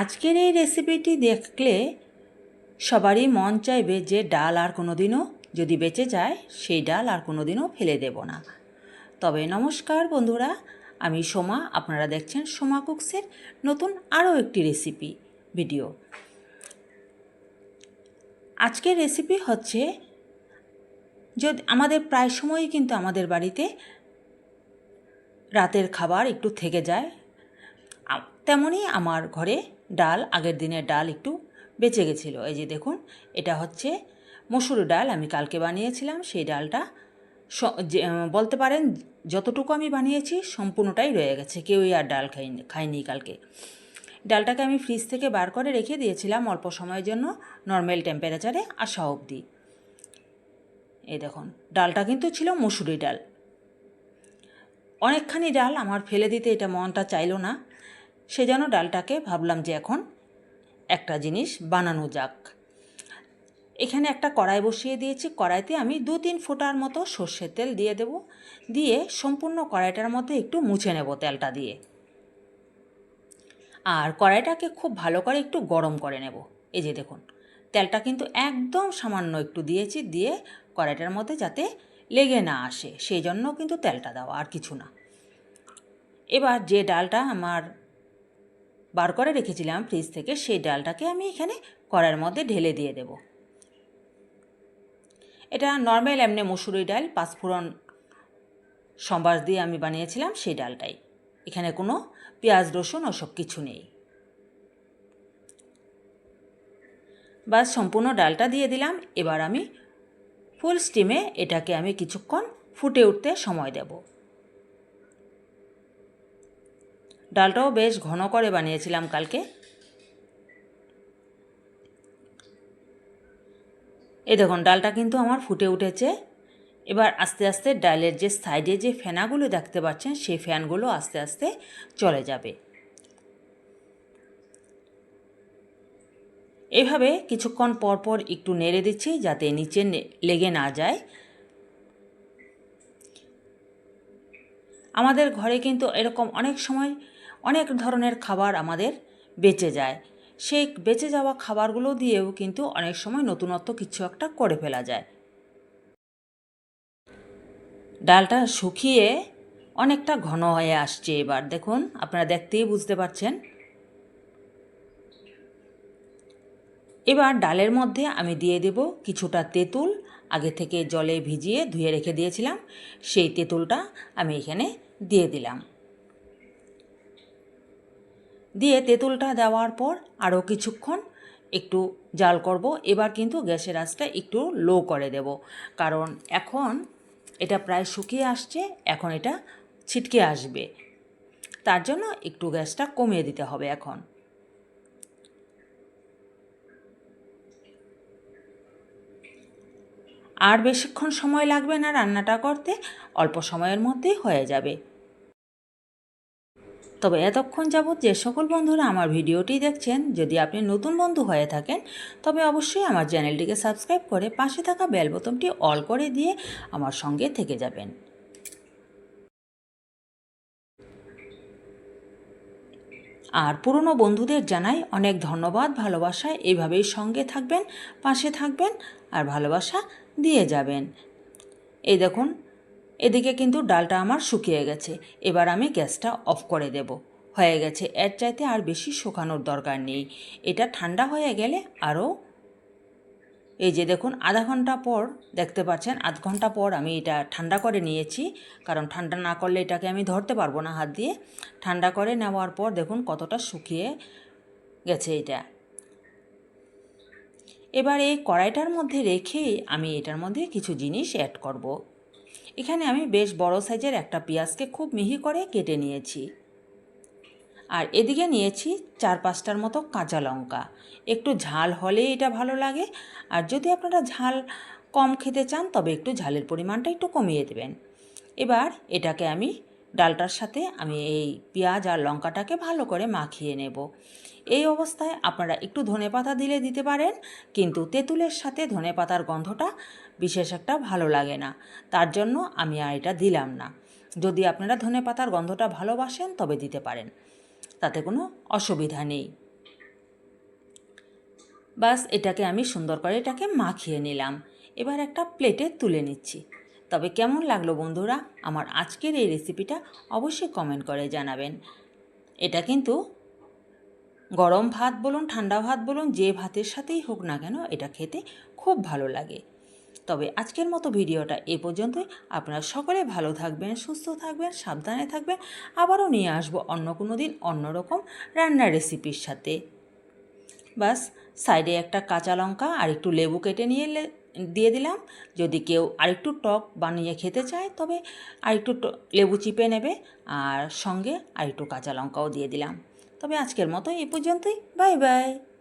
আজকের এই রেসিপিটি দেখলে সবারই মন চাইবে যে ডাল আর কোনো দিনও যদি বেঁচে যায়, সেই ডাল আর কোনো দিনও ফেলে দেব না। তবে নমস্কার বন্ধুরা, আমি সোমা, আপনারা দেখছেন সোমা কুকসের নতুন আরও একটি রেসিপি ভিডিও আজকের রেসিপি হচ্ছে, যদি আমাদের প্রায় সময়ই কিন্তু আমাদের বাড়িতে রাতের খাবার একটু থেকে যায় তেমনই আমার ঘরে ডাল, আগের দিনের ডাল একটু বেঁচে গেছিল। এই যে দেখুন, এটা হচ্ছে মসুর ডাল, আমি কালকে বানিয়েছিলাম, সেই ডালটা বলতে পারেন যতটুকু আমি বানিয়েছি সম্পূর্ণটাই রয়ে গেছে, কেউই আর ডাল খাইনি খাইনি কালকে। ডালটাকে আমি ফ্রিজ থেকে বার করে রেখে দিয়েছিলাম অল্প সময়ের জন্য, নর্মাল টেম্পারেচারে আসা অবধি। এই দেখুন, ডালটা কিন্তু ছিল মসুরি ডাল। অনেকখানি ডাল, আমার ফেলে দিতে এটা মনটা চাইলো না। সেজন্য ডালটাকে ভাবলাম যে এখন একটা জিনিস বানানো যাক। এখানে একটা কড়াই বসিয়ে দিয়েছি। কড়াইতে আমি দু তিন ফোঁটার মতো সর্ষের তেল দিয়ে দেব। দিয়ে সম্পূর্ণ কড়াইটার মধ্যে একটু মুছে নেব তেলটা দিয়ে। আর কড়াইটাকে খুব ভালো করে একটু গরম করে নেব। এই যে দেখুন, তেলটা কিন্তু একদম সামান্য একটু দিয়েছি। দিয়ে কড়াইটার মধ্যে যাতে লেগে না আসে, সেই জন্য কিন্তু তেলটা দেওয়া আর কিছু না। এবার যে ডালটা আমার বার করে রেখেছিলাম ফ্রিজ থেকে, সেই ডালটাকে আমি এখানে কড়ার মধ্যে ঢেলে দিয়ে দেব। এটা নর্মাল এমনি মুসুরি ডাল, পাঁচফোড়ন সম্বাস দিয়ে আমি বানিয়েছিলাম সেই ডালটাই। এখানে কোনো পেঁয়াজ, রসুন ওসব কিছু নেই। বাস সম্পূর্ণ ডালটা দিয়ে দিলাম। এবার আমি ফুল স্টিমে এটাকে আমি কিছুক্ষণ ফুটে উঠতে সময় দেব। ডালটাও বেশ ঘন করে বানিয়েছিলাম কালকে। এ দেখুন, ডালটা কিন্তু আমার ফুটে উঠেছে। এবার আস্তে আস্তে ডালের যে সাইডে যে ফ্যানাগুলো দেখতে পাচ্ছেন, সেই ফ্যানগুলো আস্তে আস্তে চলে যাবে। এভাবে কিছুক্ষণ পর পর একটু নেড়ে দিচ্ছি যাতে নিচে লেগে না যায়। আমাদের ঘরে কিন্তু এরকম অনেক সময় অনেক ধরনের খাবার আমাদের বেঁচে যায়। সেই বেঁচে যাওয়া খাবারগুলো দিয়েও কিন্তু অনেক সময় নতুনত্ব কিছু একটা করে ফেলা যায়। ডালটা শুকিয়ে অনেকটা ঘন হয়ে আসছে এবার। দেখুন, আপনারা দেখতেই বুঝতে পারছেন। এবার ডালের মধ্যে আমি দিয়ে দেব কিছুটা তেঁতুল। আগে থেকে জলে ভিজিয়ে ধুয়ে রেখে দিয়েছিলাম। সেই তেঁতুলটা আমি এখানে দিয়ে দিলাম। দিয়ে তেঁতুলটা দেওয়ার পর আরও কিছুক্ষণ একটু জাল করব। এবার কিন্তু গ্যাসের আঁচটা একটু লো করে দেব। কারণ এখন এটা প্রায় শুকিয়ে আসছে, এখন এটা ছিটকে আসবে। তার জন্য একটু গ্যাসটা কমিয়ে দিতে হবে এখন। আর বেশিক্ষণ সময় লাগবে না রান্নাটা করতে, অল্প সময়ের মধ্যেই হয়ে যাবে। তবে এতক্ষণ যাবৎ যে সকল বন্ধুরা আমার ভিডিওটি দেখছেন, যদি আপনি নতুন বন্ধু হয়ে থাকেন, তবে অবশ্যই আমার চ্যানেলটিকে সাবস্ক্রাইব করে পাশে থাকা বেল বোতামটি অল করে দিয়ে আমার সঙ্গে থেকে যাবেন। আর পুরনো বন্ধুদের জানাই অনেক ধন্যবাদ, ভালোবাসা এইভাবেই সঙ্গে থাকবেন, পাশে থাকবেন, আর ভালোবাসা দিয়ে যাবেন। এই দেখুন এদিকে কিন্তু ডালটা আমার শুকিয়ে গেছে। এবার আমি গ্যাসটা অফ করে দেব। হয়ে গেছে, এর চাইতে আর বেশি শুকানোর দরকার নেই। এটা ঠান্ডা হয়ে গেলে আরও এই যে দেখুন, আধা ঘণ্টা পর, দেখতে পাচ্ছেন, আধ ঘণ্টা পর আমি এটা ঠান্ডা করে নিয়েছি। কারণ ঠান্ডা না করলে এটাকে আমি ধরতে পারব না হাত দিয়ে। ঠান্ডা করে নেওয়ার পর দেখুন কতটা শুকিয়ে গেছে এটা। এবার এই কড়াইটার মধ্যে রেখেই আমি এটার মধ্যে কিছু জিনিস অ্যাড করব। এখানে আমি বেশ বড় সাইজের একটা পেঁয়াজকে খুব মিহি করে কেটে নিয়েছি। আর এদিকে নিয়েছি চার পাঁচটার মতো কাঁচা লঙ্কা। একটু ঝাল হলে এটা ভালো লাগে। আর যদি আপনারা ঝাল কম খেতে চান, তবে একটু ঝালের পরিমাণটা একটু কমিয়ে দেবেন। এবার এটাকে আমি ডালটার সাথে আমি এই পেঁয়াজ আর লঙ্কাটাকে ভালো করে মাখিয়ে নেব। এই অবস্থায় আপনারা একটু ধনেপাতা দিলে দিতে পারেন, কিন্তু তেঁতুলের সাথে ধনেপাতার গন্ধটা বিশেষ একটা ভালো লাগে না। তার জন্য আমি আর এটা দিলাম না। যদি আপনারা ধনেপাতার গন্ধটা ভালোবাসেন, তবে দিতে পারেন। তাতে কোনো অসুবিধা নেই। বাস এটাকে আমি সুন্দর করে এটাকে মাখিয়ে নিলাম। এবার একটা প্লেটে তুলে নিচ্ছি। তবে কেমন লাগল বন্ধুরা? আমার আজকের এই রেসিপিটা অবশ্যই কমেন্ট করে জানাবেন। এটা কিন্তু গরম ভাত বলুন, ঠান্ডা ভাত বলুন, যে ভাতের সাথেই হোক না কেন এটা খেতে খুব ভালো লাগে। তবে আজকের মতো ভিডিওটা এ পর্যন্তই। আপনারা সকলে ভালো থাকবেন, সুস্থ থাকবেন, সাবধানে থাকবেন। আবারও নিয়ে আসব অন্য কোনো দিন অন্যরকম রান্নার রেসিপির সাথে। বাস সাইডে একটা কাঁচা লঙ্কা আর একটু লেবু কেটে নিয়ে দিয়ে দিলাম। যদি কেউ আরেকটু টক বানিয়ে খেতে চায়, তবে আরেকটু লেবু চিপে নেবে আর সঙ্গে আরেকটু কাঁচা লঙ্কাও দিয়ে দিলাম। তবে আজকের মতো এই পর্যন্তই। Bye bye.